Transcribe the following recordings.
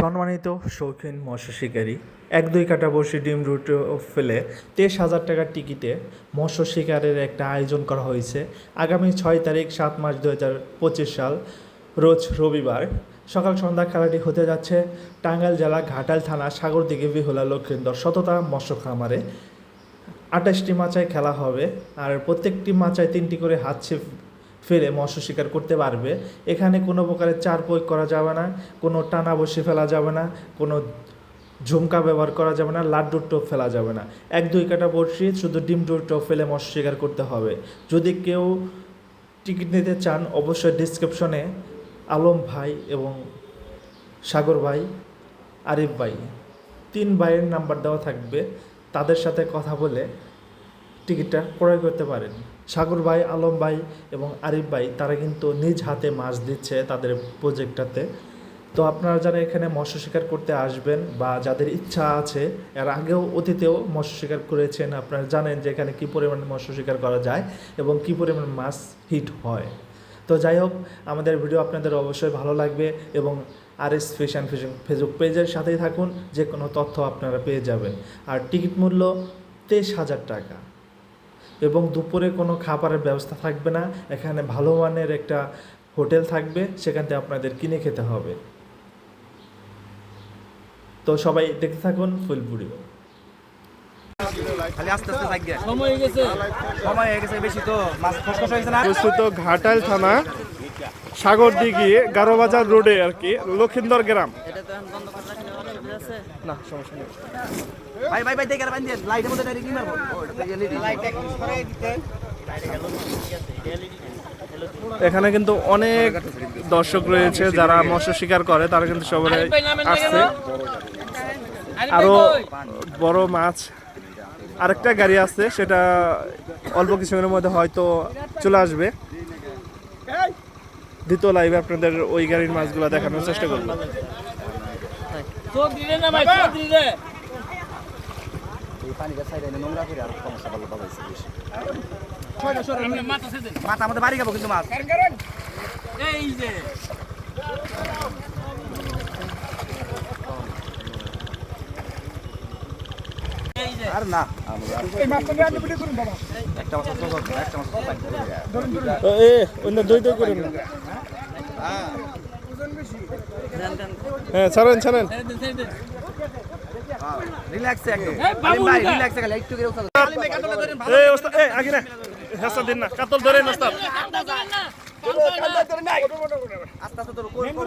সম্মানিত শৌখিন মৎস্য শিকারী এক দুই কাটা বসে ডিম রুট ফেলে তেইশ হাজার টাকার টিকিটে মৎস্য শিকারের একটা আয়োজন করা হয়েছে। আগামী ছয় তারিখ, সাত মার্চ দু হাজার পঁচিশ সাল, রোজ রবিবার সকাল সন্ধ্যা খেলাটি হতে যাচ্ছে টাঙ্গাইল জেলা ঘাটাল থানা সাগর সাগরদিঘি বিহুলা লক্ষিন্দর শততা মৎস্য খামারে। আঠাশটি মাচায় খেলা হবে আর প্রত্যেকটি মাচায় তিনটি করে হাত ছিপ ফেলে মৎস্য শিকার করতে পারবে। এখানে কোনো প্রকারের চার প্রয়োগ করা যাবে না, কোনো টানা বসে ফেলা যাবে না, কোনো ঝুমকা ব্যবহার করা যাবে না, লাড্ডুর টোপ ফেলা যাবে না। এক, দুই কাটা বড়শি, শুধু ডিম ডুর টোপ ফেলে মৎস্য শিকার করতে হবে। যদি কেউ টিকিট নিতে চান, অবশ্যই ডিসক্রিপশনে আলম ভাই এবং সাগর ভাই, আরিফ ভাই, তিন ভাইয়ের নাম্বার দেওয়া থাকবে। তাদের সাথে কথা বলে টিকিটটা ক্রয় করতে পারেন। সাগর ভাই, আলম ভাই এবং আরিফ ভাই, তারা কিন্তু নিজ হাতে মাছ দিচ্ছে তাদের প্রজেক্টটাতে তো আপনারা যারা এখানে মৎস্য শিকার করতে আসবেন বা যাদের ইচ্ছা আছে, এর আগেও অতীতেও মৎস্য শিকার করেছেন, আপনারা জানেন যে এখানে কী পরিমাণে মৎস্য শিকার করা যায় এবং কী পরিমাণ মাছ হিট হয়। তো যাই হোক, আমাদের ভিডিও আপনাদের অবশ্যই ভালো লাগবে এবং R S fashion fashion Facebook পেজের সাথেই থাকুন যে কোনো তথ্য আপনারা পেয়ে যাবেন। আর টিকিট মূল্য তেইশ হাজার টাকা। এবং দুপুরে কোনো খাবারের ব্যবস্থা থাকবে না। এখানে ভালো মানের একটা হোটেল থাকবে সেখান থেকে আপনাদের কিনে খেতে হবে। তো সবাই দেখতে থাকুন ফুল ভিডিও। আস্তে আস্তে থাকবে সময় গেছে। সময় গেছে বেশি তো মাছ খসখস হয়েছে না? প্রস্তুত ঘাটাইল থানা সাগর দিঘি গারোবাজার রোডে আর কি লক্ষিন্দর গ্রাম। না সমস্যা নেই। ভাই ভাই ভাই দেখে বান্ধি লাইটের মধ্যে ডাইরেক্ট মারবো। দিতে। এখানে কিন্তু অনেক দর্শক রয়েছে যারা মৎস্য শিকার করে তারা কিন্তু সবাই আসছে। আরও বড় মাছ আরেকটা গাড়ি আছে সেটা অল্প কিছুক্ষণের মধ্যে হয়তো চলে আসবে। দ্বিতীয় লাইভে আপনাদের ওই গাড়ির মাছগুলো দেখানোর চেষ্টা করব। এই পানিটা সাইডে নোংরা করে আর সমস্যা ভালো ভালো হয়েছে বেশি। মাছ আমাদের বাড়ি যাব কিন্তু মাছ। এই যে। আর না একটা মাছ ছোট ছোট, একটা মাছ এ অন্য দই দই করেন না হ্যাঁ। ছাড়েন ছাড়েন। ছেড়ে দিন ছেড়ে দিন। রিল্যাক্সে একদম। এই বাবু আলিম ভাই উঠা। রিল্যাক্সে খালি একটু করে উঠা আলিম ভাই কাটলে ধরেন ভালো এই ওস্তাদ এই আগে না। হেসা দিন না কাতল ধরেন ওস্তাদ। আস্তে আস্তে তোর কোন কোন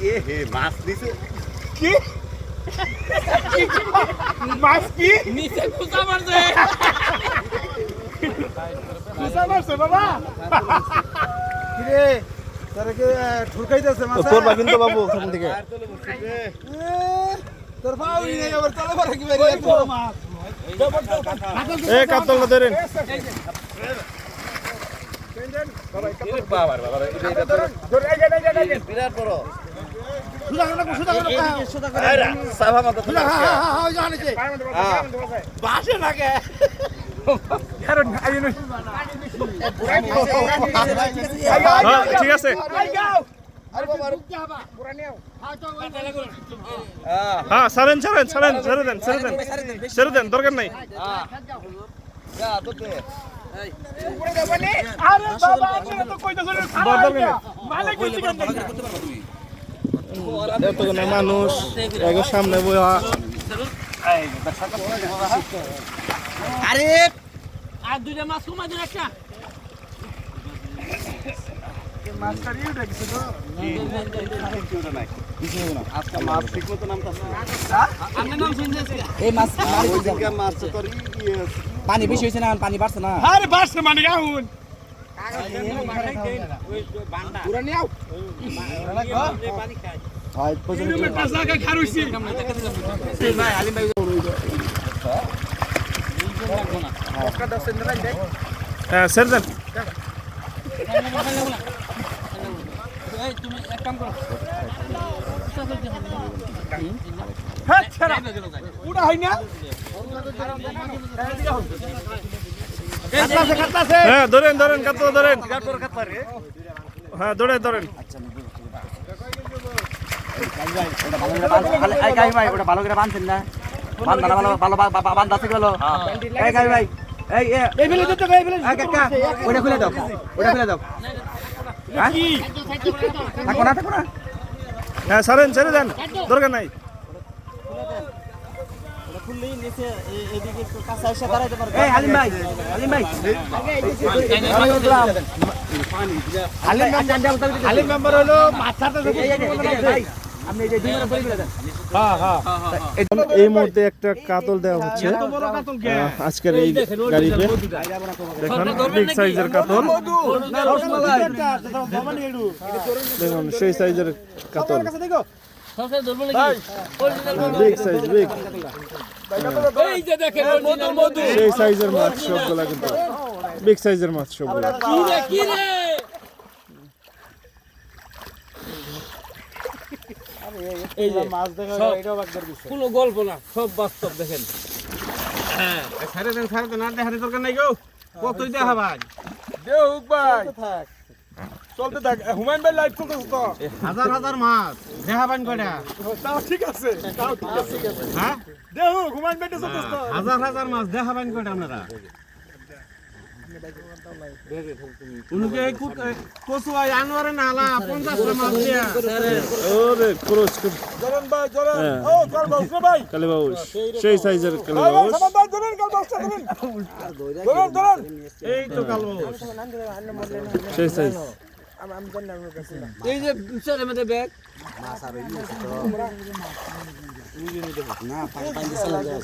যে বাগের মাছ হ্যাঁ হ্যাঁ হ্যাঁ হ্যাঁ আরে কোনে গেছে রে নিচে খুঁজা মারছে পড়বা কিন্তু বাবু ওখান থেকে এ হ্যাঁ। ঠিক আছে। হ্যাঁ ছাড়েন ছাড়েন ছাড়েন ছেড়ে দেন ছেড়ে দেন। ছেড়ে দেন দরকার নাই। দরকার নেই। এতগুলো মানুষ এগো সামনে বইয়া। আরে! আর দুইটা মাছ কমাই দিন একটা। ইয়ে পানি বেশি হয়েছে না পানি বাড়ছে না। আরে বাসছে মানে হয় হ্যাঁ এই তুমি এক কাম করো হ্যাঁ ধরেন ধরেন কাতলা ধরেন হ্যাঁ ধরে ধরেন। ওটা ভালো করে বাঁধছেন না বান্ধা ভালো ভালো বান্ধা আছে কি ভালো এই ভাই এই এ- এই কাকা, ওটা খুলে দাও ওটা খুলে দাও। হ্যাঁ? থাকো না থাকো না। হ্যাঁ সারেন ছেড়ে দেন। দরকার নাই। এই ভাই আপনি এই মুহূর্তে একটা কাতল দেওয়া হচ্ছে। আজকের এই গাড়িতে। দেখুন বিগ সাইজের কাতল। দেখুন সেই সাইজের কাতল। বিগ সাইজ বিগ এই যে দেখেন original মধু সেই সাইজের মাছ সবগুলা কিন্তু। বিগ সাইজের মাছ সবগুলা। কি রে কি রে? এই যে মাছ দেখা এটাও বাগদার বিষয় কোনো গল্প না সব বাস্তব দেখেন। হ্যাঁ ছাড়ে দেন ছাড়ে দেন আর দেখাতে দরকার নাই গো। কতই দেখা ভাই। দেউক ভাই চলতে থাক হুমায়ুন ভাই লাইভ করতেছ তো হাজার হাজার মাছ দেখা পান কয়টা তাও ঠিক আছে তাও ঠিক আছে হ্যাঁ দেউক হুমায়ুন ভাই চলতেছ তো হাজার হাজার মাছ দেখা পান কয়টা আপনারা হ্যাঁ। সেই সাইজের জরন জরন জরন এই যে স্যার আমাদের ব্যাগ না পানি পানি যায়